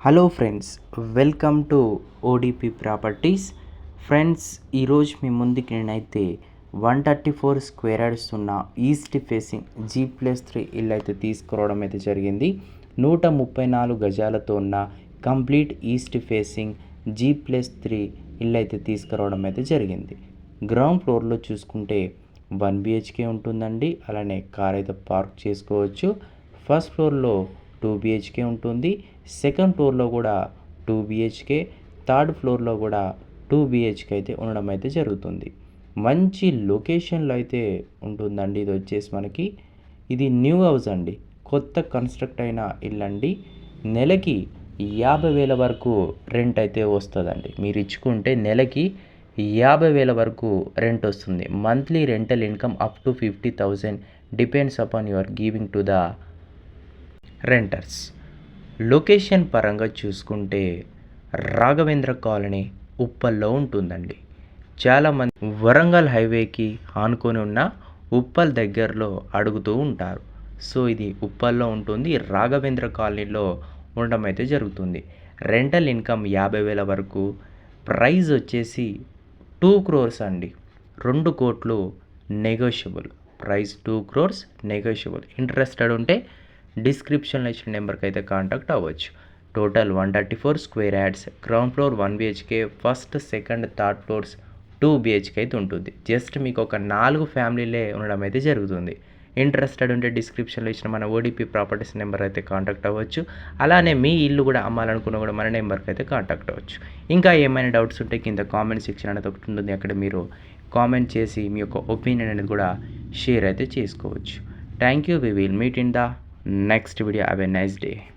Hello friends welcome to ODP properties friends ఈరోజు మీ ముందుకి నేనైతే one thirty four square yards ఉన్న east facing G plus three ఇల్లు అయితే తీసుకురావడం అయితే జరిగింది. నూట ముప్పై నాలుగు గజాలతో ఉన్న complete east facing G plus three ఇల్లు అయితే తీసుకురావడం అయితే జరిగింది. గ్రౌండ్ ఫ్లోర్లో చూసుకుంటే వన్ బిహెచ్కే ఉంటుందండి. అలానే కార్ అయితే పార్క్ చేసుకోవచ్చు. ఫస్ట్ ఫ్లోర్లో టూ బిహెచ్కే ఉంటుంది. సెకండ్ ఫ్లోర్లో కూడా టూ బిహెచ్కే థర్డ్ ఫ్లోర్లో కూడా టూ బిహెచ్కే అయితే ఉండడం అయితే జరుగుతుంది. మంచి లొకేషన్లో అయితే ఉంటుందండి ఇది వచ్చేసి మనకి. ఇది న్యూ హౌస్ అండి. కొత్త కన్స్ట్రక్ట్ అయిన ఇల్లు అండి. నెలకి యాభై వేల వరకు రెంట్ అయితే వస్తుందండి. మీరు ఇచ్చుకుంటే నెలకి యాభై వేల వరకు రెంట్ వస్తుంది. Monthly rental income up to fifty thousand. Depends upon your giving to the renters. Location పరంగా చూసుకుంటే రాఘవేంద్ర కాలనీ ఉప్పల్లో ఉంటుందండి. చాలామంది వరంగల్ హైవేకి ఆనుకొని ఉన్న ఉప్పల్ దగ్గరలో అడుగుతూ ఉంటారు. సో ఇది ఉప్పల్లో ఉంటుంది. రాఘవేంద్ర కాలనీలో ఉండడం అయితే జరుగుతుంది. రెంటల్ ఇన్కమ్ యాభై వేల వరకు. ప్రైజ్ వచ్చేసి టూ క్రోర్స్ అండి. రెండు కోట్లు negotiable. Price two crores negotiable. Interested ఉంటే డిస్క్రిప్షన్లో ఇచ్చిన నెంబర్కి అయితే కాంటాక్ట్ అవ్వచ్చు. Total one thirty four square yards ground floor one BHK first second third floors two BHK అయితే ఉంటుంది. జస్ట్ మీకు ఒక నాలుగు ఫ్యామిలీలే ఉండడం అయితే జరుగుతుంది. ఇంట్రెస్టెడ్ ఉంటే డిస్క్రిప్షన్లో ఇచ్చిన మన ఓడిపి ప్రాపర్టీస్ నెంబర్ అయితే కాంటాక్ట్ అవ్వచ్చు. అలానే మీ ఇల్లు కూడా అమ్మాలనుకున్న కూడా మన నెంబర్కి అయితే కాంటాక్ట్ అవ్వచ్చు. ఇంకా ఏమైనా డౌట్స్ ఉంటే కింద కామెంట్ సెక్షన్ అనేది ఒకటి ఉంటుంది. అక్కడ మీరు కామెంట్ చేసి మీ యొక్క ఒపీనియన్ అనేది కూడా షేర్ అయితే చేసుకోవచ్చు. Thank you we will meet in the next video. Have a nice day.